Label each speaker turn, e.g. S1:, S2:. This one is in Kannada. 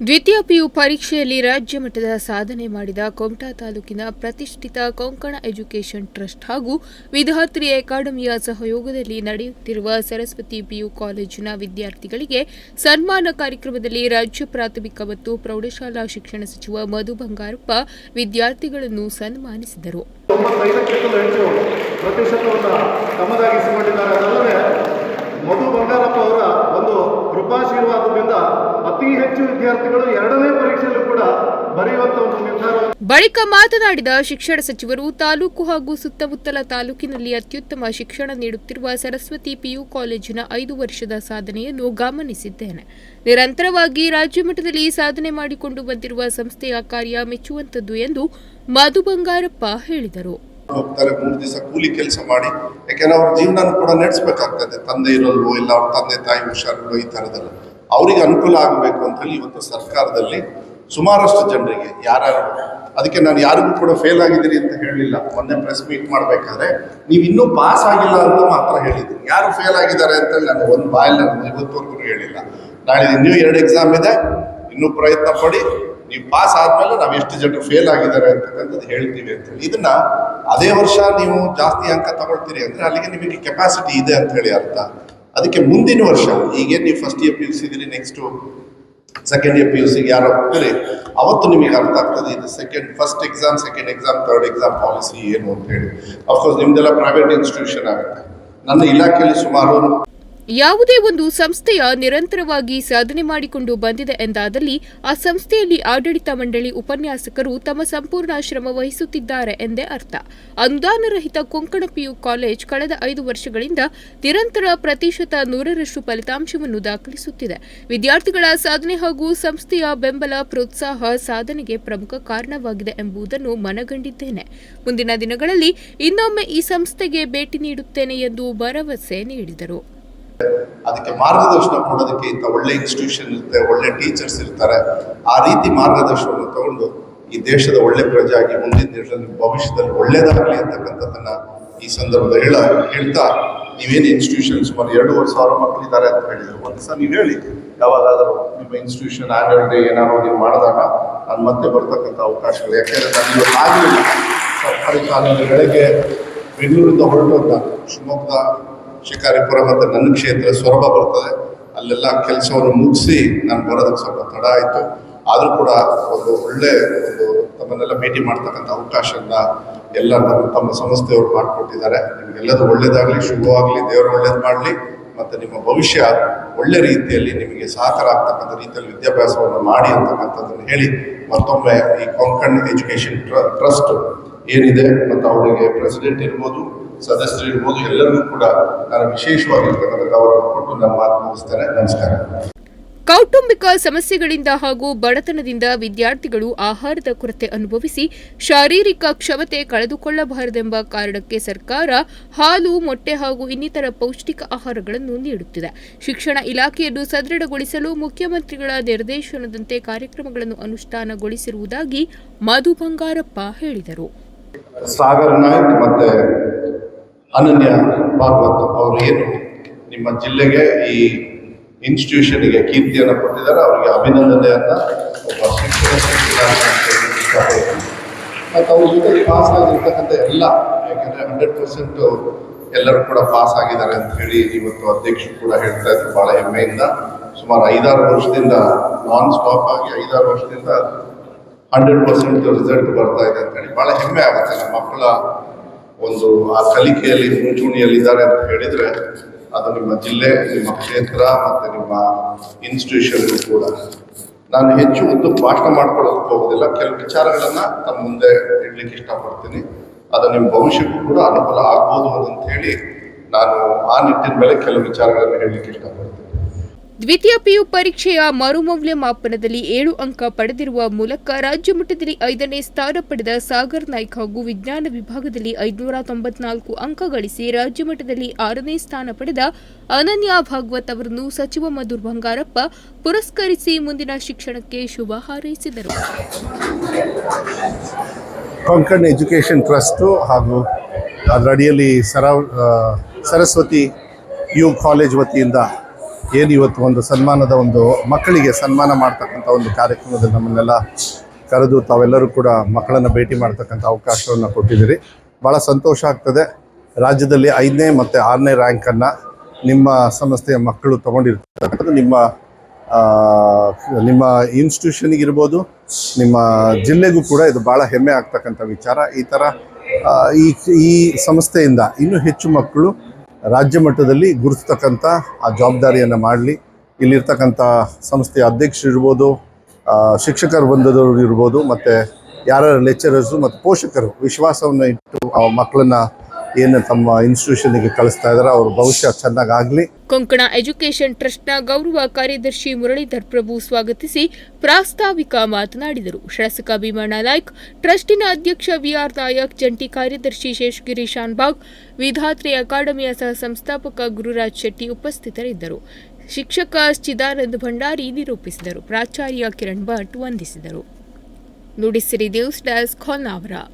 S1: ದ್ವಿತೀಯ ಪಿಯು ಪರೀಕ್ಷೆಯಲ್ಲಿ ರಾಜ್ಯ ಮಟ್ಟದ ಸಾಧನೆ ಮಾಡಿದ ಕೊಮಟಾ ತಾಲೂಕಿನ ಪ್ರತಿಷ್ಠಿತ ಕೊಂಕಣ ಎಜುಕೇಷನ್ ಟ್ರಸ್ಟ್ ಹಾಗೂ ವಿಧಾತ್ರಿ ಅಕಾಡೆಮಿಯ ಸಹಯೋಗದಲ್ಲಿ ನಡೆಯುತ್ತಿರುವ ಸರಸ್ವತಿ ಪಿಯು ಕಾಲೇಜಿನ ವಿದ್ಯಾರ್ಥಿಗಳಿಗೆ ಸನ್ಮಾನ ಕಾರ್ಯಕ್ರಮದಲ್ಲಿ ರಾಜ್ಯ ಪ್ರಾಥಮಿಕ ಮತ್ತು ಪ್ರೌಢಶಾಲಾ ಶಿಕ್ಷಣ ಸಚಿವ ಮಧು ಬಂಗಾರಪ್ಪ ವಿದ್ಯಾರ್ಥಿಗಳನ್ನು ಸನ್ಮಾನಿಸಿದರು.
S2: ಮಧು ಬಂಗಾರಪ್ಪ ಅವರ ಒಂದು ಕೃಪಾಶೀರ್ವಾದದಿಂದ ಅತಿ ಹೆಚ್ಚು ವಿದ್ಯಾರ್ಥಿಗಳು ಎರಡನೇ ಪರೀಕ್ಷೆಯಲ್ಲೂ ಕೂಡ ಬರೆಯುವಂತ ಒಂದು ನಿರ್ಧಾರ.
S1: ಬಳಿಕ ಮಾತನಾಡಿದ ಶಿಕ್ಷಣ ಸಚಿವರು, ತಾಲೂಕು ಹಾಗೂ ಸುತ್ತಮುತ್ತಲ ತಾಲೂಕಿನಲ್ಲಿ ಅತ್ಯುತ್ತಮ ಶಿಕ್ಷಣ ನೀಡುತ್ತಿರುವ ಸರಸ್ವತಿ ಪಿಯು ಕಾಲೇಜಿನ ಐದು ವರ್ಷದ ಸಾಧನೆಯನ್ನು ಗಮನಿಸಿದ್ದೇನೆ. ನಿರಂತರವಾಗಿ ರಾಜ್ಯ ಮಟ್ಟದಲ್ಲಿ ಸಾಧನೆ ಮಾಡಿಕೊಂಡು ಬಂದಿರುವ ಸಂಸ್ಥೆಯ ಕಾರ್ಯ ಮೆಚ್ಚುವಂತದ್ದು ಎಂದು ಮಧು ಬಂಗಾರಪ್ಪ ಹೇಳಿದರು.
S3: ಹೋಗ್ತಾರೆ, ಮೂರು ದಿವಸ ಕೂಲಿ ಕೆಲಸ ಮಾಡಿ. ಯಾಕೆಂದ್ರೆ ಅವ್ರ ಜೀವನ ಕೂಡ ನಡೆಸ್ಬೇಕಾಗ್ತದೆ. ತಂದೆ ಇರೋಲ್ವೋ ಇಲ್ಲ ಅವ್ರ ತಂದೆ ತಾಯಿ ಹುಷಾರಿಲ್ವೋ ಈ ಥರದ್ದೆಲ್ಲ ಅವರಿಗೆ ಅನುಕೂಲ ಆಗಬೇಕು ಅಂತೇಳಿ ಇವತ್ತು ಸರ್ಕಾರದಲ್ಲಿ ಸುಮಾರಷ್ಟು ಜನರಿಗೆ ಯಾರು ಅದಕ್ಕೆ ನಾನು ಯಾರಿಗೂ ಕೂಡ ಫೇಲ್ ಆಗಿದ್ದೀರಿ ಅಂತ ಹೇಳಲಿಲ್ಲ ಮೊನ್ನೆ ಪ್ರೆಸ್ ಮೀಟ್ ಮಾಡಬೇಕಾದ್ರೆ ನೀವು ಇನ್ನೂ ಪಾಸ್ ಆಗಿಲ್ಲ ಅಂತ ಮಾತ್ರ ಹೇಳಿದ್ದೀನಿ. ಯಾರು ಫೇಲ್ ಆಗಿದ್ದಾರೆ ಅಂತ ಹೇಳಿ ನಾನು ಒಂದು ಬಾಯಲ್ಲಿ ನಾನು ಇವತ್ತವರೆಗೂ ಹೇಳಿಲ್ಲ. ನಾಳೆ ಇನ್ನೂ ಎರಡು ಎಕ್ಸಾಮ್ ಇದೆ. ಇನ್ನೂ ಪ್ರಯತ್ನ ಪಡಿ. ನೀವು ಪಾಸ್ ಆದಮೇಲೆ ನಾವು ಎಷ್ಟು ಜನ ಫೇಲ್ ಆಗಿದ್ದಾರೆ ಅಂತಕ್ಕಂಥದ್ದು ಹೇಳ್ತೀವಿ ಅಂತ ಹೇಳಿ. ಇದನ್ನ ಅದೇ ವರ್ಷ ನೀವು ಜಾಸ್ತಿ ಅಂಕ ತಗೊಳ್ತೀರಿ ಅಂದ್ರೆ ಅಲ್ಲಿಗೆ ನಿಮಗೆ ಕೆಪಾಸಿಟಿ ಇದೆ ಅಂತ ಹೇಳಿ ಅರ್ಥ. ಅದಕ್ಕೆ ಮುಂದಿನ ವರ್ಷ ಈಗ ನೀವು first year P U C ಇದ್ದೀರಿ next second year P U ಸಿಗೆ ಯಾರು ಹೋಗ್ತೀರಿ, ಅವತ್ತು ನಿಮಗೆ ಅರ್ಥ ಆಗ್ತದೆ, ಇದು second first exam second exam third exam policy ಏನು ಅಂತ ಹೇಳಿ. ಅಫ್ಕೋರ್ಸ್ ನಿಮ್ದೆಲ್ಲ ಪ್ರೈವೇಟ್ ಇನ್ಸ್ಟಿಟ್ಯೂಷನ್ ಆಗುತ್ತೆ. ನನ್ನ ಇಲಾಖೆಯಲ್ಲಿ ಸುಮಾರು
S1: ಯಾವುದೇ ಒಂದು ಸಂಸ್ಥೆಯ ನಿರಂತರವಾಗಿ ಸಾಧನೆ ಮಾಡಿಕೊಂಡು ಬಂದಿದೆ ಎಂದಾದಲ್ಲಿ ಆ ಸಂಸ್ಥೆಯಲ್ಲಿ ಆಡಳಿತ ಮಂಡಳಿ ಉಪನ್ಯಾಸಕರು ತಮ್ಮ ಸಂಪೂರ್ಣ ಶ್ರಮ ವಹಿಸುತ್ತಿದ್ದಾರೆ ಎಂದೇ ಅರ್ಥ. ಅನುದಾನರಹಿತ ಕೊಂಕಣ ಪಿಯು ಕಾಲೇಜ್ ಕಳೆದ ಐದು ವರ್ಷಗಳಿಂದ ನಿರಂತರ ಪ್ರತಿಶತ ನೂರರಷ್ಟು ಫಲಿತಾಂಶವನ್ನು ದಾಖಲಿಸುತ್ತಿದೆ. ವಿದ್ಯಾರ್ಥಿಗಳ ಸಾಧನೆ ಹಾಗೂ ಸಂಸ್ಥೆಯ ಬೆಂಬಲ, ಪ್ರೋತ್ಸಾಹ ಸಾಧನೆಗೆ ಪ್ರಮುಖ ಕಾರಣವಾಗಿದೆ ಎಂಬುದನ್ನು ಮನಗಂಡಿದ್ದೇನೆ. ಮುಂದಿನ ದಿನಗಳಲ್ಲಿ ಇನ್ನೊಮ್ಮೆ ಈ ಸಂಸ್ಥೆಗೆ ಭೇಟಿ ನೀಡುತ್ತೇನೆ ಎಂದು ಭರವಸೆ ನೀಡಿದರು.
S3: ಅದಕ್ಕೆ ಮಾರ್ಗದರ್ಶನ ಕೊಡೋದಕ್ಕೆ ಇಂಥ ಒಳ್ಳೆ ಇನ್ಸ್ಟಿಟ್ಯೂಷನ್ ಇರುತ್ತೆ, ಒಳ್ಳೆ ಟೀಚರ್ಸ್ ಇರ್ತಾರೆ. ಆ ರೀತಿ ಮಾರ್ಗದರ್ಶನವನ್ನು ತಗೊಂಡು ಈ ದೇಶದ ಒಳ್ಳೆ ಪ್ರಜೆ ಆಗಿ ಮುಂದಿನ ದೇಶದಲ್ಲಿ, ಭವಿಷ್ಯದಲ್ಲಿ ಒಳ್ಳೇದಾಗಲಿ ಅಂತಕ್ಕಂಥದ್ದನ್ನ ಈ ಸಂದರ್ಭದಲ್ಲಿ ಹೇಳ, ಹೇಳ್ತಾ ನೀವೇನು ಇನ್ಸ್ಟಿಟ್ಯೂಷನ್ ಸುಮಾರು ಎರಡೂವರೆ ಸಾವಿರ ಮಕ್ಕಳಿದ್ದಾರೆ ಅಂತ ಹೇಳಿದ್ರು. ಒಂದು ಸಹ ನೀವು ಹೇಳಿ, ಯಾವಾಗಾದರೂ ನಿಮ್ಮ ಇನ್ಸ್ಟಿಟ್ಯೂಷನ್ ಆನ್ಯುವಲ್ ಡೇ ಏನಾದ್ರು ನೀವು ಮಾಡಿದಾಗ ನಾನು ಮತ್ತೆ ಬರ್ತಕ್ಕಂಥ ಅವಕಾಶಗಳು. ಯಾಕೆಂದ್ರೆ ನಾನು ಇವತ್ತು ಆಗಲಿಲ್ಲ ಸರ್ಕಾರಿ ಕಾಲೇಜು ಬೆಳಗ್ಗೆ ಬೆಂಗಳೂರಿಂದ ಹೊರಟು ಅಂತ ಶಿವಮೊಗ್ಗದ ಶಿಕಾರಿಪುರ ಮತ್ತು ನನ್ನ ಕ್ಷೇತ್ರ ಸೊರಬ ಬರ್ತದೆ. ಅಲ್ಲೆಲ್ಲ ಕೆಲಸವನ್ನು ಮುಗಿಸಿ ನಾನು ಬರೋದಕ್ಕೆ ಸ್ವಲ್ಪ ತಡ ಆಯಿತು. ಆದರೂ ಕೂಡ ಒಂದು ಒಳ್ಳೆ ಒಂದು ತಮ್ಮನ್ನೆಲ್ಲ ಭೇಟಿ ಮಾಡ್ತಕ್ಕಂಥ ಅವಕಾಶನ ಎಲ್ಲ ನಮ್ಮ ತಮ್ಮ ಸಂಸ್ಥೆಯವರು ಮಾಡಿಕೊಟ್ಟಿದ್ದಾರೆ. ನಿಮಗೆಲ್ಲದೂ ಒಳ್ಳೇದಾಗಲಿ, ಶುಭವಾಗಲಿ, ದೇವರು ಒಳ್ಳೇದು ಮಾಡಲಿ ಮತ್ತು ನಿಮ್ಮ ಭವಿಷ್ಯ ಒಳ್ಳೆ ರೀತಿಯಲ್ಲಿ ನಿಮಗೆ ಸಹಕಾರ ಆಗ್ತಕ್ಕಂಥ ರೀತಿಯಲ್ಲಿ ವಿದ್ಯಾಭ್ಯಾಸವನ್ನು ಮಾಡಿ ಅಂತಕ್ಕಂಥದ್ದನ್ನು ಹೇಳಿ ಮತ್ತೊಮ್ಮೆ ಈ ಕೊಂಕಣ್ ಎಜುಕೇಷನ್ ಟ್ರಸ್ಟ್ ಏನಿದೆ ಮತ್ತು ಅವರಿಗೆ ಪ್ರೆಸಿಡೆಂಟ್ ಇರ್ಬೋದು, ಸದಸ್ಯರು ಇರ್ಬೋದು, ಎಲ್ಲರಿಗೂ ಕೂಡ ನಾನು ವಿಶೇಷವಾಗಿರ್ತಕ್ಕಂಥ ಗೌರವ ಕೊಟ್ಟು ನನ್ನ ಮಾತು ಮುಗಿಸ್ತೇನೆ ನಮಸ್ಕಾರ.
S1: ಕೌಟುಂಬಿಕ ಸಮಸ್ಯೆಗಳಿಂದ ಹಾಗೂ ಬಡತನದಿಂದ ವಿದ್ಯಾರ್ಥಿಗಳು ಆಹಾರದ ಕೊರತೆ ಅನುಭವಿಸಿ ಶಾರೀರಿಕ ಕ್ಷಮತೆ ಕಳೆದುಕೊಳ್ಳಬಾರದೆಂಬ ಕಾರಣಕ್ಕೆ ಸರ್ಕಾರ ಹಾಲು, ಮೊಟ್ಟೆ ಹಾಗೂ ಇನ್ನಿತರ ಪೌಷ್ಟಿಕ ಆಹಾರಗಳನ್ನು ನೀಡುತ್ತಿದೆ. ಶಿಕ್ಷಣ ಇಲಾಖೆಯನ್ನು ಸದೃಢಗೊಳಿಸಲು ಮುಖ್ಯಮಂತ್ರಿಗಳ ನಿರ್ದೇಶನದಂತೆ ಕಾರ್ಯಕ್ರಮಗಳನ್ನು ಅನುಷ್ಠಾನಗೊಳಿಸಿರುವುದಾಗಿ ಮಧು ಬಂಗಾರಪ್ಪ ಹೇಳಿದರು.
S3: ಸಾಗರ್ ನಾಯಕ್ ಮತ್ತೆ ಅನನ್ಯ ಭಾಗವತ್ ಅವರು ಏನು? ನಿಮ್ಮ ಜಿಲ್ಲೆಗೆ ಈ ಇನ್ಸ್ಟಿಟ್ಯೂಷನ್ಗೆ ಕೀರ್ತಿಯನ್ನು ಕೊಟ್ಟಿದ್ದಾರೆ. ಅವರಿಗೆ ಅಭಿನಂದನೆಯನ್ನು ಒಬ್ಬ ಶಿಕ್ಷಣ ಮತ್ತು ಅವ್ರ ಜೊತೆ ಪಾಸ್ ಆಗಿರ್ತಕ್ಕಂಥ ಎಲ್ಲ, ಯಾಕೆಂದರೆ ಹಂಡ್ರೆಡ್ ಪರ್ಸೆಂಟು ಎಲ್ಲರೂ ಕೂಡ ಪಾಸ್ ಆಗಿದ್ದಾರೆ ಅಂತ ಹೇಳಿ ಇವತ್ತು ಅಧ್ಯಕ್ಷರು ಕೂಡ ಹೇಳ್ತಾ ಇದ್ರು. ಬಹಳ ಹೆಮ್ಮೆಯಿಂದ ಸುಮಾರು ಐದಾರು ವರ್ಷದಿಂದ ನಾನ್ ಸ್ಟಾಪ್ ಆಗಿ ಐದಾರು ವರ್ಷದಿಂದ ಹಂಡ್ರೆಡ್ ಪರ್ಸೆಂಟ್ ರಿಸಲ್ಟ್ ಬರ್ತಾ ಇದೆ ಅಂತ ಹೇಳಿ. ಬಹಳ ಹೆಮ್ಮೆ ಆಗುತ್ತೆ. ನಮ್ಮ ಮಕ್ಕಳ ಒಂದು, ಆ ಕಲಿಕೆಯಲ್ಲಿ ಮುಂಚೂಣಿಯಲ್ಲಿದ್ದಾರೆ ಅಂತ ಹೇಳಿದ್ರೆ ಅದು ನಿಮ್ಮ ಜಿಲ್ಲೆ, ನಿಮ್ಮ ಕ್ಷೇತ್ರ ಮತ್ತು ನಿಮ್ಮ ಇನ್ಸ್ಟಿಟ್ಯೂಷನ್ ಕೂಡ. ನಾನು ಹೆಚ್ಚು ಒಂದು ಭಾಷಣ ಮಾಡ್ಕೊಳ್ಳೋದಕ್ಕೆ ಹೋಗೋದಿಲ್ಲ. ಕೆಲವು ವಿಚಾರಗಳನ್ನು ತಮ್ಮ ಮುಂದೆ ಇಡ್ಲಿಕ್ಕೆ ಇಷ್ಟಪಡ್ತೀನಿ. ಅದು ನಿಮ್ಮ ಭವಿಷ್ಯಕ್ಕೂ ಕೂಡ ಅನುಕೂಲ ಆಗ್ಬೋದು ಅಂತ ಹೇಳಿ ನಾನು ಆ ನಿಟ್ಟಿನ ಮೇಲೆ ಕೆಲವು ವಿಚಾರಗಳನ್ನು ಹೇಳಲಿಕ್ಕೆ ಇಷ್ಟಪಡ್ತೀನಿ.
S1: ದ್ವಿತೀಯ ಪಿಯು ಪರೀಕ್ಷೆಯ ಮರುಮೌಲ್ಯಮಾಪನದಲ್ಲಿ ಏಳು ಅಂಕ ಪಡೆದಿರುವ ಮೂಲಕ ರಾಜ್ಯ ಮಟ್ಟದಲ್ಲಿ ಐದನೇ ಸ್ಥಾನ ಪಡೆದ ಸಾಗರ್ ನಾಯ್ಕ್ ಹಾಗೂ ವಿಜ್ಞಾನ ವಿಭಾಗದಲ್ಲಿ ಐದುನೂರ ತೊಂಬತ್ನಾಲ್ಕು ಅಂಕ ಗಳಿಸಿ ರಾಜ್ಯ ಮಟ್ಟದಲ್ಲಿ ಆರನೇ ಸ್ಥಾನ ಪಡೆದ ಅನನ್ಯ ಭಾಗವತ್ ಅವರನ್ನು ಸಚಿವ ಮಧುರ್ ಬಂಗಾರಪ್ಪ ಪುರಸ್ಕರಿಸಿ ಮುಂದಿನ ಶಿಕ್ಷಣಕ್ಕೆ ಶುಭ ಹಾರೈಸಿದರು.
S4: ಕೊಂಕಣ್ ಎಜುಕೇಷನ್ ಟ್ರಸ್ಟು ಹಾಗೂ ಅದರ ಅಡಿಯಲ್ಲಿ ಸರ ಆ, ಸರಸ್ವತಿ ಯು ಕಾಲೇಜ್ ವತಿಯಿಂದ
S3: ಏನು ಇವತ್ತು ಒಂದು ಸನ್ಮಾನದ ಒಂದು ಮಕ್ಕಳಿಗೆ ಸನ್ಮಾನ ಮಾಡ್ತಕ್ಕಂಥ ಒಂದು ಕಾರ್ಯಕ್ರಮದಲ್ಲಿ ನಮ್ಮನ್ನೆಲ್ಲ ಕರೆದು ತಾವೆಲ್ಲರೂ ಕೂಡ ಮಕ್ಕಳನ್ನು ಭೇಟಿ ಮಾಡ್ತಕ್ಕಂಥ ಅವಕಾಶವನ್ನು ಕೊಟ್ಟಿದ್ದೀರಿ. ಭಾಳ ಸಂತೋಷ ಆಗ್ತದೆ. ರಾಜ್ಯದಲ್ಲಿ ಐದನೇ ಮತ್ತು ಆರನೇ ರ್ಯಾಂಕನ್ನು ನಿಮ್ಮ ಸಂಸ್ಥೆಯ ಮಕ್ಕಳು ತೊಗೊಂಡಿರ್ತಕ್ಕಂಥದ್ದು ನಿಮ್ಮ ನಿಮ್ಮ ಇನ್ಸ್ಟಿಟ್ಯೂಷನಿಗಿರ್ಬೋದು ನಿಮ್ಮ ಜಿಲ್ಲೆಗೂ ಕೂಡ ಇದು ಭಾಳ ಹೆಮ್ಮೆ ಆಗ್ತಕ್ಕಂಥ ವಿಚಾರ. ಈ ಥರ ಈ ಈ ಸಂಸ್ಥೆಯಿಂದ ಇನ್ನೂ ಹೆಚ್ಚು ಮಕ್ಕಳು ರಾಜ್ಯ ಮಟ್ಟದಲ್ಲಿ ಗುರುತಿಸ್ತಕ್ಕಂಥ ಆ ಜವಾಬ್ದಾರಿಯನ್ನು ಮಾಡಲಿ. ಇಲ್ಲಿರ್ತಕ್ಕಂಥ ಸಂಸ್ಥೆಯ ಅಧ್ಯಕ್ಷರು ಇರ್ಬೋದು ಶಿಕ್ಷಕರು ಬಂದದವರು ಇರ್ಬೋದು, ಮತ್ತು ಯಾರ ಲೆಕ್ಚರರ್ಸು ಮತ್ತು ಪೋಷಕರು ವಿಶ್ವಾಸವನ್ನು ಇಟ್ಟು ಆ ಮಕ್ಕಳನ್ನ ಏನು ತಮ್ಮ ಇನ್ಸ್ಟಿಟ್ಯೂಷನ್ಗೆ ಕಳಿಸ್ತಾ ಇದ್ದಾರೆ ಅವ್ರ ಭವಿಷ್ಯ ಚೆನ್ನಾಗಾಗಲಿ.
S1: ಕೊಂಕಣ ಎಜುಕೇಷನ್ ಟ್ರಸ್ಟ್ನ ಗೌರವ ಕಾರ್ಯದರ್ಶಿ ಮುರಳೀಧರ್ ಪ್ರಭು ಸ್ವಾಗತಿಸಿ ಪ್ರಾಸ್ತಾವಿಕ ಮಾತನಾಡಿದರು. ಶಾಸಕ ಭೀಮಣ್ಣ ನಾಯ್ಕ್, ಟ್ರಸ್ಟಿನ ಅಧ್ಯಕ್ಷ ವಿಆರ್ ನಾಯಕ್, ಜಂಟಿ ಕಾರ್ಯದರ್ಶಿ ಶೇಷಗಿರಿ ಶಾನ್ಬಾಗ್, ವಿಧಾತ್ರಿ ಅಕಾಡೆಮಿಯ ಸಹ ಸಂಸ್ಥಾಪಕ ಗುರುರಾಜ್ ಶೆಟ್ಟಿ ಉಪಸ್ಥಿತರಿದ್ದರು. ಶಿಕ್ಷಕ ಚಿದಾನಂದ ಭಂಡಾರಿ ನಿರೂಪಿಸಿದರು. ಪ್ರಾಚಾರ್ಯ ಕಿರಣ್ ಭಟ್ ವಂದಿಸಿದರು. Nudisiri news desk Honnavar.